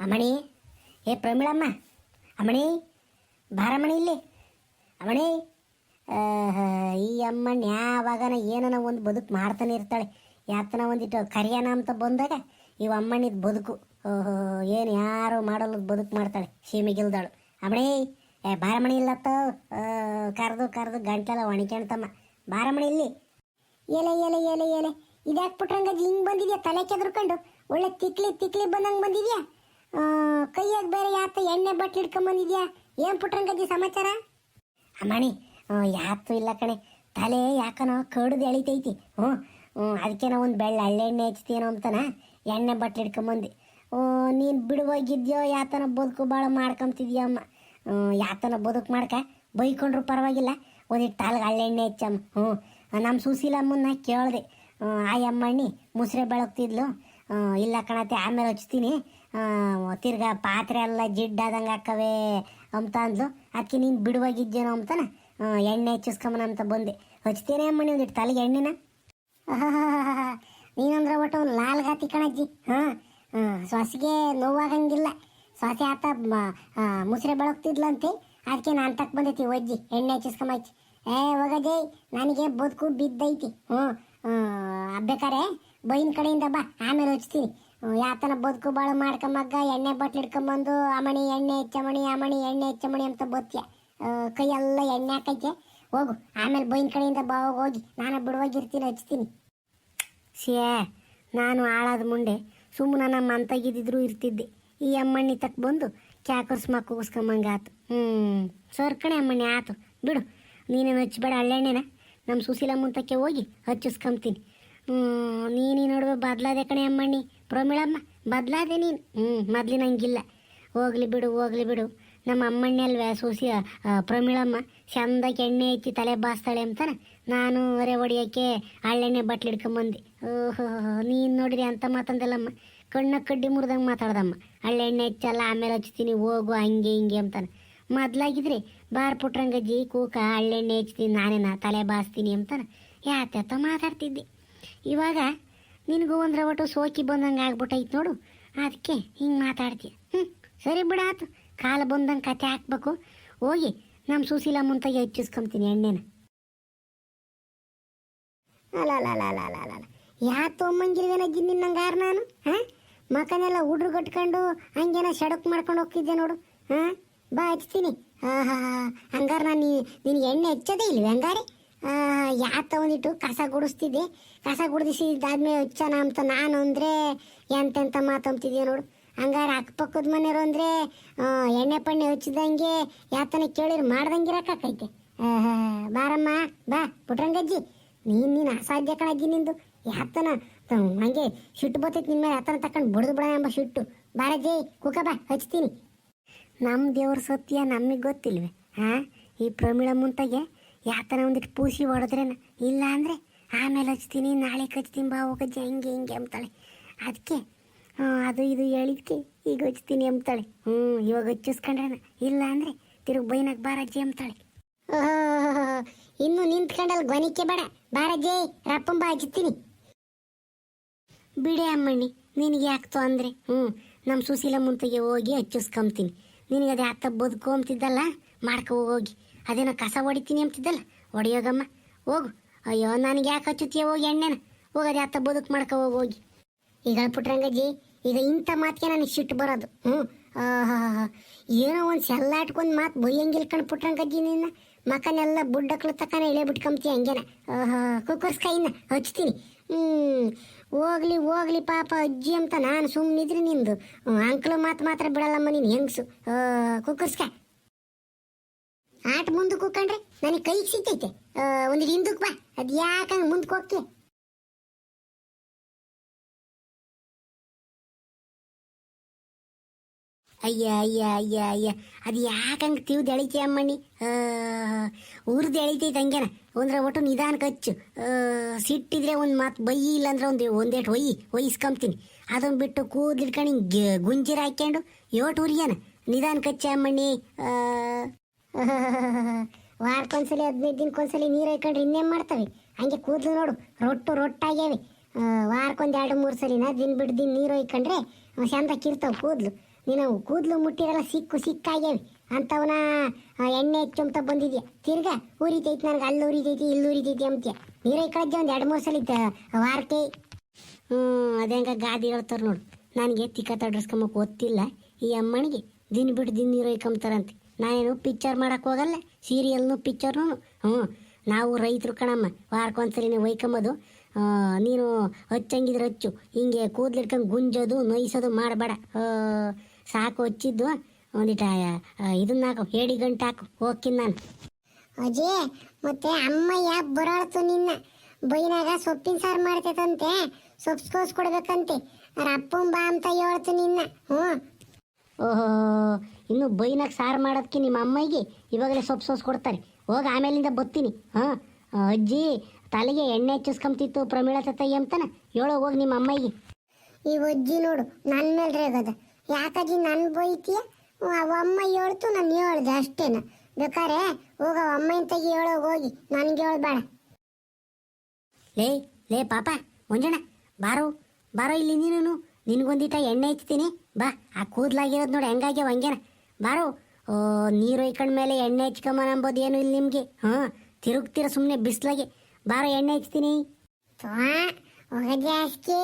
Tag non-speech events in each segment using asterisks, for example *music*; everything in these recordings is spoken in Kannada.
ಅಮಣಿ, ಏ ಪ್ರಮಿಳಮ್ಮ, ಅಮಣಿ ಬಾರಮಣಿ ಇಲ್ಲಿ. ಅಮಣಿ ಈ ಅಮ್ಮಣ್ಣ ಯಾವಾಗನ ಏನನ ಒಂದು ಬದುಕು ಮಾಡ್ತಾನೆ ಇರ್ತಾಳೆ. ಯಾತನ ಒಂದಿಟ್ಟು ಕರಿಯನ ಅಂತ ಬಂದಾಗ ಇವ ಅಮ್ಮಣ್ಣಿದ ಬದುಕು. ಓಹೋ, ಏನು ಯಾರು ಮಾಡಲು ಬದುಕು ಮಾಡ್ತಾಳೆ ಸೀಮೆಗಿಲ್ದಾಳು. ಅಮಣಿ, ಏ ಬಾರಮಣಿ ಇಲ್ಲತ್ತ? ಕರೆದು ಕರೆದು ಗಂಟೆಲ್ಲ ಒಣಕ್ಯಣ್ತಮ್ಮ ಬಾರಮಣಿ ಇಲ್ಲಿ. ಎಲೆ ಎಲೆ ಎಲೆ ಎಲೆ. ಇದ್ಯಾಕೆ ಹಿಂಗೆ ಬಂದಿದ್ಯಾ? ತಲೆ ಕೆದ್ರಕೊಂಡು. ಒಳ್ಳೆ ತಿಕ್ಲಿ ತಿಕ್ಲಿ ಬಂದಂಗೆ ಬಂದಿದ್ಯಾ? ಕೈಯಾಗ ಬೇರೆ ಯಾತ ಎಣ್ಣೆ ಬಟ್ಟೆ ಹಿಡ್ಕೊಂಡ್ ಬಂದಿದ್ಯಾ ಏನು ಪುಟ್ರಂಗಜ್ಜಿ ಸಮಾಚಾರ? ಅಮ್ಮಣಿ ಯಾತು ಇಲ್ಲ ಕಣೆ. ತಲೆ ಯಾಕನೋ ಕಡ್ದು ಎಳಿತೈತಿ. ಹ್ಞೂ ಅದಕ್ಕೇನೋ ಒಂದು ಬೆಳ್ಳ ಹಳ್ಳೆಣ್ಣೆ ಹಚ್ತೀನೋ ಅಂತನ? ಎಣ್ಣೆ ಬಟ್ಲು ಹಿಡ್ಕೊಂಬಂದು. ನೀನು ಬಿಡುವಾಗಿದ್ಯೋ, ಯಾತನ ಬದುಕು ಭಾಳ ಮಾಡ್ಕೊಂತಿದ್ಯೋ ಅಮ್ಮ? ಯಾತನ ಬದುಕು ಮಾಡ್ಕ? ಬೈಕೊಂಡ್ರು ಪರವಾಗಿಲ್ಲ. ಒಂದಿಟ್ಟು ತಾಲ್ಗೆ ಹಳ್ಳೆಣ್ಣೆ ಹಚ್ಚಮ್ಮ ಹ್ಞೂ ನಮ್ಮ ಸುಶೀಲಮ್ಮನ್ನ ಕೇಳಿದೆ. ಆ ಅಮ್ಮಣ್ಣಿ, ಮುಸ್ರೆ ಬೆಳಗ್ತಿದ್ಲು. ಇಲ್ಲ ಕಣತೆ, ಆಮೇಲೆ ಹಚ್ತೀನಿ. ತಿರ್ಗಾ ಪಾತ್ರೆ ಎಲ್ಲ ಜಿಡ್ಡಾದಂಗೆ ಹಾಕವೆ ಅಂತ ಅಂದ್ಲು. ಅದಕ್ಕೆ ನೀನು ಬಿಡುವಾಗಿದ್ದೇನೋ ಅಂತಾನ? ಎಣ್ಣೆ ಹಚ್ಚಿಸ್ಕೊಂಬನ ಅಂತ ಬಂದೆ. ಹಚ್ತೇನೆ ಅಮ್ಮಣ್ಣಿ ಒಂದಿಟ್ಟು ತಲೆಗೆ ಎಣ್ಣೆನ. ನೀನಂದ್ರೆ ಒಟ್ಟು ಒಂದು ಲಾಲ್ ಗಾತಿ ಕಣಜ್ಜಿ. ಹಾಂ ಸೊಸೆಗೆ ನೋವಾಗಂಗಿಲ್ಲ. ಸೊಸೆ ಆತ ಮುಸ್ರೆ ಬೆಳಗ್ತಿದ್ಲಂತೆ. ಅದಕ್ಕೆ ನಾನು ತಕ್ಕ ಬಂದೈತಿ, ಒಜ್ಜಿ, ಎಣ್ಣೆ ಹಚ್ಚಿಸ್ಕೊಂಬಚ್ಚಿ ಏ ಹೋಗಜಯ್ ನನಗೆ ಬದುಕು ಬಿದ್ದೈತಿ. ಹ್ಞೂ ಬೇಕಾರೆ ಬೈನ್ ಕಡೆಯಿಂದ ಬಾ, ಆಮೇಲೆ ಹಚ್ತೀನಿ. ಯಾತನ ಬದುಕು ಬಾಳು ಮಾಡ್ಕೊಂಬಗ್ಗ ಎಣ್ಣೆ ಬಟ್ಲು ಹಿಡ್ಕೊಂಬಂದು ಅಮಣಿ ಎಣ್ಣೆ ಹೆಚ್ಚಮಣಿ ಅಮಣಿ ಎಣ್ಣೆ ಹೆಚ್ಚಮಣಿ ಅಂತ ಬತ್ತಿಯ ಕೈಯೆಲ್ಲ ಎಣ್ಣೆ ಹಾಕೈತೆ ಹೋಗು, ಆಮೇಲೆ ಬೈನ್ ಕಡೆಯಿಂದ ಬಾ, ಹೋಗಿ ನಾನು ಬಿಡುವಾಗಿರ್ತೀನಿ, ಹಚ್ತೀನಿ. ಸಿಯೇ ನಾನು ಆಳಾದ ಮುಂಡೆ. ಸುಮ್ಮನೆ ನಮ್ಮ ಅಂತಗಿದ್ದಿದ್ರು ಇರ್ತಿದ್ದೆ. ಈ ಅಮ್ಮಣ್ಣಿ ತಕ್ಕ ಬಂದು ಕ್ಯಾಕರ್ಸ್ ಮಕ್ಕ ಕೂಸ್ಕೊಂಬಂಗೆ ಆತು. ಹ್ಞೂ ಸರ್ಕಣೆ ಅಮ್ಮಣ್ಣಿ, ಆತು. ಬಿಡು, ನೀನೇನು ಹಚ್ಚಬೇಡ ಹಳ್ಳೆಣ್ಣೆನ. ನಮ್ಮ ಸುಶೀಲಮ್ಮನ ತಕ್ಕೆ ಹೋಗಿ ಹಚ್ಚಿಸ್ಕೊಂತೀನಿ. ನೀನು ನಡುವೆ ಬದಲಾದೆ ಕಣೆ ಅಮ್ಮಣ್ಣಿ. ಪ್ರಮಿಳಮ್ಮ, ಬದಲಾದೆ ನೀನು. ಹ್ಞೂ ಮೊದ್ಲಿನಂಗಿಲ್ಲ. ಹೋಗ್ಲಿ ಬಿಡು ಹೋಗ್ಲಿ ಬಿಡು. ನಮ್ಮ ಅಮ್ಮಣ್ಣೆ ಅಲ್ವೇ ಸೂಸಿ ಪ್ರಮಿಳಮ್ಮ? ಚಂದಕ್ಕೆ ಎಣ್ಣೆ ಹಚ್ಚಿ ತಲೆ ಬಾಸ್ತಾಳೆ ಅಂತಾನೆ? ನಾನು ಹೊರೆ ಹೊಡಿಯೋಕ್ಕೆ ಹಳ್ಳೆಣ್ಣೆ ಬಟ್ಲು ಹಿಡ್ಕೊಂಬಂದೆ. ಓಹೋ, ನೀನು ನೋಡಿರಿ ಅಂತ ಮಾತಂದಲ್ಲಮ್ಮ. ಕಣ್ಣ ಕಡ್ಡಿ ಮುರಿದಂಗೆ ಮಾತಾಡ್ದಮ್ಮ. ಹಳ್ಳೆಣ್ಣೆ ಹಚ್ಚಲ್ಲ, ಆಮೇಲೆ ಹಚ್ತೀನಿ, ಹೋಗು, ಹಂಗೆ ಹಿಂಗೆ ಅಂತಾನೆ. ಮೊದ್ಲಾಗಿದ್ರೆ ಬಾರ್ ಪುಟ್ರಂಗಜ್ಜಿ ಕೂಕ, ಹಳ್ಳೆಣ್ಣೆ ಹಚ್ತೀನಿ ನಾನೇನ, ತಲೆ ಬಾಸ್ತೀನಿ ಅಂತಾನೆ. ಯಾತ ಮಾತಾಡ್ತಿದ್ದೆ. ಇವಾಗ ನಿನಗೂ ಒಂದ್ರ ಒಟ್ಟು ಸೋಕಿ ಬಂದಂಗೆ ಆಗ್ಬಿಟ್ಟೈತೆ ನೋಡು. ಅದಕ್ಕೆ ಹಿಂಗೆ ಮಾತಾಡ್ತೀಯ. ಹ್ಞೂ ಸರಿ ಬಿಡಾತು ಕಾಲು ಬಂದಂಗೆ ಕತೆ ಹಾಕ್ಬೇಕು. ಹೋಗಿ ನಮ್ಮ ಸುಶೀಲ ಮುಂತಾಗಿ ಹೆಚ್ಚಿಸ್ಕೊಂತೀನಿ ಎಣ್ಣೆನ. ಅಲ್ಲ ಅಲ್ಲ ಅಲ್ಲ ಅಲ್ಲ ಅಲ್ಲ ನಿನ್ನಂಗಾರ ನಾನು? ಹಾಂ? ಮಕನೆಲ್ಲ ಹುಡ್ರು ಕಟ್ಕೊಂಡು ಹಂಗೇನ ಸಡಕ್ ಮಾಡ್ಕೊಂಡು ಹೋಗ್ತಿದ್ದೆ ನೋಡು. ಹಾಂ? ಬಾ ಹಚ್ತೀನಿ ಹಾಂ ಹಾಂ ಹಂಗಾರೆ ನಾನು ನಿನಗೆ ಎಣ್ಣೆ ಹಚ್ಚೋದೇ ಇಲ್ವೇ, ಹಂಗಾರೆ? ಯಾತ ಒಂದಿಟ್ಟು ಕಸ ಗುಡಿಸ್ತಿದ್ದೆ. ಕಸ ಗುಡಿಸಿದ್ದಾದ್ಮೇಲೆ ಹಚ್ಚೋಣ ಅಂತ ನಾನು ಅಂದ್ರೆ, ಎಂತೆಂತ ಮಾತಂತಿದ್ಯಾ ನೋಡು. ಹಂಗಾರೆ ಅಕ್ಕಪಕ್ಕದ ಮನೆಯವರು ಅಂದರೆ ಎಣ್ಣೆ ಪಣ್ಣೆ ಹಚ್ಚಿದಂಗೆ ಯಾತನ ಕೇಳಿರ್ ಮಾಡ್ದಂಗಿರಕೈತೆ ಬಾರಮ್ಮ, ಬಾ, ಪುಟ್ರಂಗಜ್ಜಿ. ನೀನು ನೀನು ಅಸಾಧ್ಯ ಕಣಜ್ಜಿ ನಿಂದು. ಯಾತನ ಹಂಗೆ ಸಿಟ್ಟು ಬರ್ತೈತೆ ನಿಮ್ಮ ಮೇಲೆ, ಯಾತನ ತಕೊಂಡು ಬಡ್ದು ಬಿಡ ಎಂಬ ಸಿಟ್ಟು ಬಾರಜ್ಜಿ, ಕುಕ ಬಾ, ಹಚ್ತೀನಿ. ನಮ್ಮ ದೇವ್ರ ಸತ್ಯ ನಮಗೆ ಗೊತ್ತಿಲ್ವೇ? ಹಾ ಈ ಪ್ರಮಿಳ ಮುಂತಾಗೆ ಯಾತನ ಒಂದಿಟ್ಟು ಪೂಸಿ ಹೊಡೆದ್ರೇನ? ಇಲ್ಲ ಅಂದರೆ ಆಮೇಲೆ ಹಚ್ತೀನಿ, ನಾಳೆ ಕಚ್ತೀನಿ, ಬಾ ಹೋಗಜ್ಜಿ, ಹಂಗೆ, ಹಿಂಗೆ ಅಂತಾಳೆ ಅದಕ್ಕೆ ಅದು ಇದು ಹೇಳಿದ್ಕೆ, ಈಗ ಹಚ್ತೀನಿ ಅಂತಾಳೆ ಹ್ಞೂ ಇವಾಗ ಹಚ್ಚಿಸ್ಕೊಂಡ್ರೇನ? ಇಲ್ಲ ಅಂದರೆ ತಿರುಗಿ ಬೈನಾಗ ಬಾರಜ್ಜಿ ಅಂತಾಳೆ ಇನ್ನು ನಿಂತ್ಕೊಂಡಲ್ಲಿ ಗ್ವನಿಕೆ ಬೇಡ. ಬಾರಜ್ಜಿ ರಪ್ಪಂಬ ಹಚ್ತೀನಿ. ಬಿಡಿ ಅಮ್ಮಣ್ಣಿ, ನಿನಗೆ ಯಾಕ್ತು ಅಂದರೆ? ಹ್ಞೂ ನಮ್ಮ ಸುಶೀಲ ಮುಂತಿಗೆ ಹೋಗಿ ಹಚ್ಚಿಸ್ಕೊಂತೀನಿ ನಿನಗೆ ಅದು ಯಾತ ಬದುಕು ಅಂತಿದ್ದಲ್ಲ ಮಾಡ್ಕೊ ಹೋಗಿ. ಅದೇನೋ ಕಸ ಹೊಡಿತೀನಿ ಅಂತಿದ್ದಲ್ಲ, ಹೊಡಿಯೋಗಮ್ಮ, ಹೋಗು. ಅಯ್ಯೋ, ನನಗೆ ಯಾಕೆ ಹಚ್ಚುತ್ತೀಯ? ಹೋಗಿ ಎಣ್ಣೆನ. ಹೋಗೋದು ಯಾತ ಬದುಕು ಮಾಡ್ಕೊ ಹೋಗಿ ಈಗ ಪುಟ್ರಂಗಜ್ಜಿ ಈಗ ಇಂಥ ಮಾತಿಗೆ ನನಗೆ ಸಿಟ್ಟು ಬರೋದು. ಹ್ಞೂ. ಏನೋ ಒಂದು ಸೆಲ್ಲ ಆಟ್ಕೊಂಡು ಮಾತು ಬೈಯಂಗಿಲ್ಲ ಕಣ್ ಪುಟ್ರಂಗಜ್ಜಿ ನಿನ್ನ. ಮಕನೆಲ್ಲ ಬುಡ್ಡಕ್ಳು ತಕನ ಇಳೆ ಬಿಟ್ಕೊಂಬ್ತಿ ಹಂಗೇನ. ಕುಕ್ಕರ್ಸ್ಕಾಯಿನ ಹಚ್ತೀನಿ. ಹ್ಞೂ ಹೋಗ್ಲಿ ಹೋಗ್ಲಿ ಪಾಪ ಅಜ್ಜಿ ಅಂತ ನಾನು ಸುಮ್ಮನಿದ್ರೆ ನಿಂದು. ಅಂಕ್ಲು ಮಾತು ಮಾತ್ರ ಬಿಡಲ್ಲಮ್ಮ ನೀನು ಹೆಂಗ್ಸು. ಕುಕ್ಕರ್ಸ್ಕ. ಆಟ ಮುಂದಕ್ಕೆ ಹೋಗ್ಕೊಂಡ್ರೆ ನನಗೆ ಕೈಗೆ ಸಿಕ್ಕೈತೆ ಒಂದು ಹಿಂದಕ್ಕೆ ಬಾ. ಅದು ಯಾಕಂಗೆ ಮುಂದಕ್ಕೆ ಹೋಗ್ತೀಯ ಅಯ್ಯ ಅಯ್ಯ ಅಯ್ಯ ಅಯ್ಯ. ಅದು ಯಾಕಂಗೆ ತಿವ್ದು ಎಳಿತೀಯ ಅಮ್ಮಣ್ಣಿ? ಉರ್ದು ಎಳಿತೈತೆ ಹಂಗೇನ. ಅಂದ್ರೆ ಒಟ್ಟು ನಿಧಾನಕ್ಕೆ ಹಚ್ಚು. ಆ, ಸಿಟ್ಟಿದ್ರೆ ಒಂದು ಮಾತು ಬೈ ಇಲ್ಲಾಂದ್ರೆ ಒಂದು ಒಂದೇಟು ಒಯ್ಯಿ ಒಯ್ಸ್ಕೊಂತೀನಿ ಅದನ್ನು ಬಿಟ್ಟು ಕೂದಲಿಟ್ಕೊಂಡು ಹಿಂಗೆ ಗುಂಜಿರ ಹಾಕ್ಕೊಂಡು ಯೋಟು ಉರಿಯನ. ನಿಧಾನಕ್ಕೆ ಹಚ್ಚ ಅಮ್ಮಣ್ಣಿ. *laughs* ವಾರಕ್ಕೊಂದ್ಸಲಿ ಹದಿನೈದು ದಿನಕ್ಕೊಂದ್ಸಲಿ ನೀರು ಹಾಕೊಂಡ್ರೆ ಇನ್ನೇನು ಮಾಡ್ತವೆ? ಹಂಗೆ ಕೂದಲು ನೋಡು, ರೊಟ್ಟು ರೊಟ್ಟಾಗ್ಯಾವೆ. ವಾರಕ್ಕೊಂದು ಎರಡು, ಮೂರು ಸಲಿನ ದಿನ ಬಿಟ್ಟು ದಿನ ನೀರು ಹೊಯ್ಕೊಂಡ್ರೆ ಚಂದ ಕಿರ್ತಾವೆ ಕೂದಲು. ನೀನು ಕೂದಲು ಮುಟ್ಟಿರಲ್ಲ, ಸಿಕ್ಕು ಸಿಕ್ಕಾಗ್ಯಾವೆ. ಅಂಥವನ್ನ ಎಣ್ಣೆ ಹೆಚ್ಚುಂತ ಬಂದಿದ್ಯಾ? ತಿರ್ಗಾ ಉರಿತೈತಿ ನನಗೆ, ಅಲ್ಲಿ ಉರಿತೈತಿ ಇಲ್ಲಿ ಉರಿತೈತಿ ಅಂತ್ಯ? ನೀರು ಕಳಜ್ಜ ಒಂದು ಎರಡು, ಮೂರು ಸಲ ವಾರಕ್ಕೆ. ಹ್ಞೂ ಅದೇಂಗ ಗಾದಿ ಹೇಳ್ತಾರೆ ನೋಡು. ನನಗೆ ತಿಕ್ಕ ತಡ್ರಿಸ್ಕೊಂಬಕ್ಕೆ ಗೊತ್ತಿಲ್ಲ. ಈ ಅಮ್ಮನಿಗೆ ದಿನ ಬಿಟ್ಟು ದಿನ ನೀರು ಒಯ್ಕೊಂತಾರಂತೆ ನಾನೇನು ಪಿಕ್ಚರ್ ಮಾಡಕ್ಕೆ ಹೋಗಲ್ಲ ಸೀರಿಯಲ್ನು ಪಿಕ್ಚರ್ನು ಹ್ಞೂ ನಾವು ರೈತರು ಕಣಮ್ಮ ವಾರಕ್ಕೊಂದ್ಸಲಿನೇ ಒಯ್ಕೊಂಬೋದು ಆ, ನೀನು ಹಚ್ಚಂಗಿದ್ರೆ ಹಚ್ಚು ಹಿಂಗೆ ಕೂದ್ಲಿಡ್ಕೊಂಡು ಗುಂಜೋದು ನೊಯ್ಸೋದು ಮಾಡಬೇಡ. ಸಾಕು ಹಚ್ಚಿದ್ದು ಒಂದಿಟ ಇದನ್ನ ಹಾಕು ಏಡಿ ಗಂಟೆ ಹಾಕು ಹೋಗ್ತೀನಿ ನಾನು. ಅಜಯ್ ಮತ್ತೆ ಅಮ್ಮಯ್ಯ ಬರೋಳ್ತು ನಿನ್ನ? ಬೈನಾಗ ಸೊಪ್ಪಿನ ಸಾರು ಮಾಡ್ತೈತಂತೆ ಸೊಪ್ಪು ಅವ್ರ ಅಪ್ಪನ್ ಬಾ ಅಂತ ಹೇಳ್ತು ನಿನ್ನ ಹ್ಞೂ. ಓಹೋ ಇನ್ನು ಬೈನಾಗ ಸಾರು ಮಾಡೋದಕ್ಕೆ ನಿಮ್ಮ ಅಮ್ಮಗೆ ಇವಾಗಲೇ ಸೊಪ್ಪು ಸೋಸ್ ಕೊಡ್ತಾರೆ. ಹೋಗಿ ಆಮೇಲಿಂದ ಬತ್ತೀನಿ. ಹಾಂ ಅಜ್ಜಿ ತಲೆಗೆ ಎಣ್ಣೆ ಹಚ್ಚಿಸ್ಕೊಂತಿತ್ತು ಪ್ರಮೀಳ ತತ್ತಯ್ಯ ಅಂತಾನ? ಹೇಳೋ ಹೋಗಿ ನಿಮ್ಮ ಅಮ್ಮಗೆ. ಈ ಅಜ್ಜಿ ನೋಡು ನನ್ನ ಮೇಲೆ ರೇಗದ. ಯಾಕಜ್ಜಿ ನನ್ನ ಬೈತೀಯ? ಅವ ಅಮ್ಮ ಹೇಳ್ತು ನಾನು ಹೇಳ್ದೆ ಅಷ್ಟೇನ. ಬೇಕಾರೆ ಹೋಗ ಅಮ್ಮನ ತೆಗಿ ಹೇಳೋ ಹೋಗಿ. ನನ್ಗೆ ಹೇಳ್ಬೇಡ ಲೇ ಲೇ ಪಾಪ ಮುಂಜಾಣ ಬಾರೋ ಬಾರೋ ಇಲ್ಲಿ ನೀನು ನಿನಗೊಂದಿಟ ಎಣ್ಣೆ ಹಚ್ತೀನಿ. ಬಾ ಆ ಕೂದಲಾಗಿರೋದು ನೋಡಿ ಹೆಂಗಾಗ್ಯಾವ ಹಂಗೇನ. ಬಾರೋ ನೀರು ಹೊಯ್ಕೊಂಡ ಮೇಲೆ ಎಣ್ಣೆ ಹಚ್ಕೊಂಬನ ಅಂಬೋದು ಏನು ಇಲ್ಲಿ ನಿಮಗೆ? ಹಾಂ, ತಿರುಗ್ತೀರ ಸುಮ್ಮನೆ ಬಿಸ್ಲಾಗೆ. ಬಾರೋ, ಎಣ್ಣೆ ಹಚ್ತೀನಿ. ಜಾಸ್ತಿ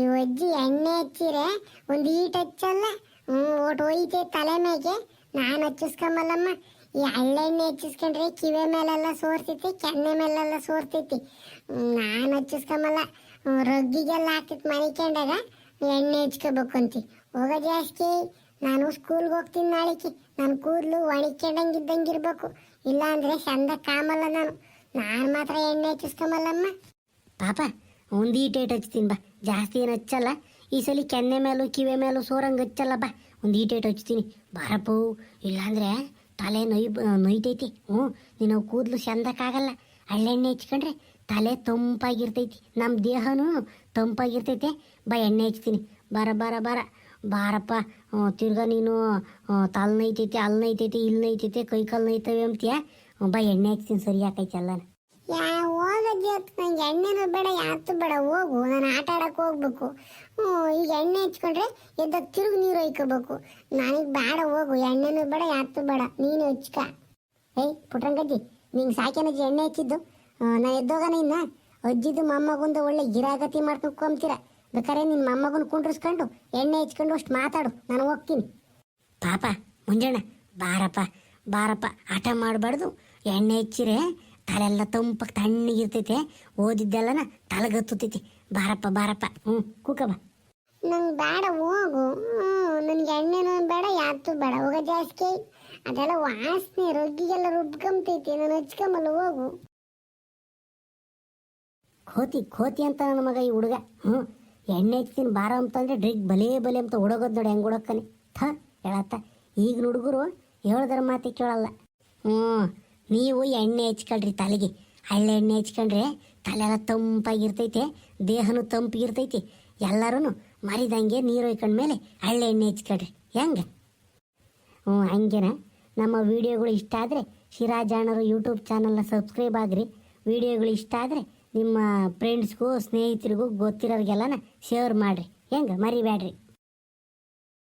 ಈ ಅಜ್ಜಿ ಎಣ್ಣೆ ಹಚ್ಚಿರೆ ಒಂದು ಈಟ್ ಹಚ್ಚಲ್ಲ? ಹ್ಞೂ ಓಟ್ ಒಯ್ತೆ ತಲೆ ಮೇಗೆ ನಾನು ಹಚ್ಚಿಸ್ಕೊಂಬಲ್ಲಮ್ಮ. ಈ ಹಳ್ಳೆಣ್ಣೆ ಹಚ್ಚಿಸ್ಕೊಂಡ್ರೆ ಕಿವೆ ಮೇಲೆಲ್ಲ ಸೋರ್ತೈತಿ ಕೆನ್ನೆ ಮೇಲೆಲ್ಲ ಸೋರ್ತೈತಿ ನಾನು ಹಚ್ಚಿಸ್ಕೊಂಬಲ್ಲ. ರೊಗ್ಗಿಗೆಲ್ಲ ಹಾಕಿತ್ತು ಮನಿಕೊಂಡಾಗ ಎಣ್ಣೆ ಹಚ್ಕೋಬೇಕು ಅಂತಿ ಹೋಗ ಜಾಸ್ತಿ ನಾನು ಸ್ಕೂಲ್ಗೆ ಹೋಗ್ತೀನಿ ನಾಳೆಗೆ. ನನ್ನ ಕೂದಲು ಒಣಕೊಂಡಂಗಿದ್ದಂಗಿರ್ಬೇಕು ಇರಬೇಕು ಇಲ್ಲಾಂದರೆ ಚಂದ ಕಾಮಲ್ಲ ನಾನು. ನಾನು ಮಾತ್ರ ಎಣ್ಣೆ ಹಚ್ಚಿಸ್ಕೊಂಬಲ್ಲಮ್ಮ. ಪಾಪ ಒಂದು ಈಟ್ ಏಟ್ ಹಚ್ತೀನಿ ಬಾ. ಜಾಸ್ತಿ ಏನು ಹಚ್ಚಲ್ಲ. ಈ ಸಲ ಕೆನ್ನೆ ಮೇಲೂ ಕಿವೆ ಮೇಲೂ ಸೋರಂಗೆ ಹಚ್ಚಲ್ಲ ಬಾ. ಒಂದು ಈಟ್ ಏಟ್ ಹಚ್ತೀನಿ. ಬಾರಪ್ಪು, ಇಲ್ಲಾಂದ್ರೆ ತಲೆ ನೊಯ್ ನೊಯ್ತೈತಿ. ಹ್ಞೂ ನೀನು ಕೂದಲು ಚಂದಕ್ಕಾಗಲ್ಲ. ಹಳ್ಳೆಣ್ಣೆ ಹಚ್ಕೊಂಡ್ರೆ ತಲೆ ತಂಪಾಗಿರ್ತೈತಿ. ನಮ್ಮ ದೇಹನೂ ತಂಪಾಗಿರ್ತೈತೆ. ಬಾ, ಎಣ್ಣೆ ಹಚ್ತೀನಿ. ಬರ, ಬಾರ ಬಾರ. ಬಾರಪ್ಪ ತಿರ್ಗಾ ನೀನು ತಲೆ ನೈತೈತಿ, ಅಲ್ಲಿ ನೈತೈತಿ, ಇಲ್ಲಿ ನೈತೈತೆ, ಕೈ ಕಾಲು ನೈತವೆ ಅಂತೀಯ? ಬಾ, ಎಣ್ಣೆ ಹಾಕ್ತೀನಿ ಸರಿ ಆಕೈತಿ ಅಲ್ಲ ಯಾ ಹೋಗಜ್ಜಿ ನಂಗೆ ಎಣ್ಣೆನೂ ಬೇಡ ಯಾತು ಬೇಡ, ಹೋಗು, ನಾನು ಆಟ ಆಡಕ್ಕೆ ಹೋಗ್ಬೇಕು. ಹ್ಞೂ, ಈಗ ಎಣ್ಣೆ ಹಚ್ಕೊಂಡ್ರೆ ಎದ್ದ ತಿರುಗಿ ನೀರು ಒಯ್ಕೋಬೇಕು ನನಗೆ ಬೇಡ ಹೋಗು, ಎಣ್ಣೆನೂ ಬೇಡ ಯಾತು ಬೇಡ, ನೀನು ಹಚ್ಕ. ಏಯ್ ಪುಟ್ರಂಗಜ್ಜಿ ನಿಂಗೆ ಸಾಕೇನಜ್ಜಿ ಎಣ್ಣೆ ಹಚ್ಚಿದ್ದು ನಾನು ಎದ್ದೋಗನ ಇನ್ನ? ಅಜ್ಜಿದು, ಮೊಮ್ಮಗುಂದು ಒಳ್ಳೆ ಗಿರಾಗತಿ ಮಾಡ್ಕೊಂತೀರ ಬೇಕಾರೆ ನಿನ್ನ ಮೊಮ್ಮಗನ ಕುಂಡ್ರಿಸ್ಕೊಂಡು ಎಣ್ಣೆ ಹಚ್ಕೊಂಡು ಅಷ್ಟು ಮಾತಾಡು ನಾನು ಹೋಗ್ತೀನಿ. ಪಾಪ ಮುಂಜಾನೆ ಬಾರಪ್ಪ ಬಾರಪ್ಪ ಆಟ ಮಾಡಬಾರ್ದು ಎಣ್ಣೆ ಹಚ್ಚಿರೆ ತಲೆಲ್ಲ ತಂಪಾಗಿ ತಣ್ಣಗಿರ್ತೈತೆ ಓದಿದ್ದೆಲ್ಲನ ತಲೆಗತ್ತೈತಿ ಬಾರಪ್ಪ ಬಾರಪ್ಪ ಹ್ಞೂ ಕೂಕಬ ನಂಗೆ ಬೇಡ ಹೋಗು. ಹ್ಞೂ ನನಗೆ ಎಣ್ಣೆನೂ ಬೇಡ ಯಾತು ಬೇಡ ಹೋಗ ಜಾಸ್ತಿ. ಅದೆಲ್ಲ ವಾಸನೆ ರೊಗ್ಗಿಗೆಲ್ಲ ರುಬ್ಕೊಂಬೈತಿ ನಾನು ಹಚ್ಕೊಂಬಲ್ಲ ಹೋಗು. ಖೋತಿ ಖೋತಿ ಅಂತ ನನ್ನ ಮಗ ಈ ಹುಡುಗ. ಹ್ಞೂ ಎಣ್ಣೆ ಹಚ್ತೀನಿ ಬಾರ ಅಂತಂದ್ರೆ ಡ್ರಿಗ್ ಬಲೇ ಬಲೆ ಅಂತ ಓಡೋಗೋದು ನೋಡಿ, ಹೆಂಗೆ ಓಡೋಕ್ಕನೆ. ಥ, ಹೇಳತ್ತ. ಈಗ ಹುಡುಗರು ಹೇಳ್ದರ ಮಾತಿ ಕೇಳಲ್ಲ. ಹ್ಞೂ, ನೀವು ಎಣ್ಣೆ ಹಚ್ಕೊಳ್ರಿ ತಲೆಗೆ. ಹಳ್ಳೆ ಎಣ್ಣೆ ಹಚ್ಕೊಂಡ್ರೆ ತಲೆಲ್ಲ ತಂಪಾಗಿರ್ತೈತೆ, ದೇಹನೂ ತಂಪಿಗಿರ್ತೈತಿ. ಎಲ್ಲರೂ ಮರಿದಂಗೆ ನೀರು ಮೇಲೆ ಹಳ್ಳೆ ಎಣ್ಣೆ ಹಚ್ಕೊಳ್ರಿ. ಹೆಂಗೆ? ಹ್ಞೂ, ಹಂಗೇನ. ನಮ್ಮ ವಿಡಿಯೋಗಳು ಇಷ್ಟ ಆದರೆ ಶಿರಾಜಾಣರು ಯೂಟ್ಯೂಬ್ ಚಾನಲ್ನ ಸಬ್ಸ್ಕ್ರೈಬ್ ಆಗಿರಿ. ವಿಡಿಯೋಗಳು ಇಷ್ಟ ಆದರೆ ನಿಮ್ಮ ಫ್ರೆಂಡ್ಸ್ಗೂ ಸ್ನೇಹಿತರಿಗೂ ಗೊತ್ತಿರೋರಿಗೆಲ್ಲನ ಶೇರ್ ಮಾಡಿರಿ. ಹೆಂಗೆ? ಮರಿಬೇಡ್ರಿ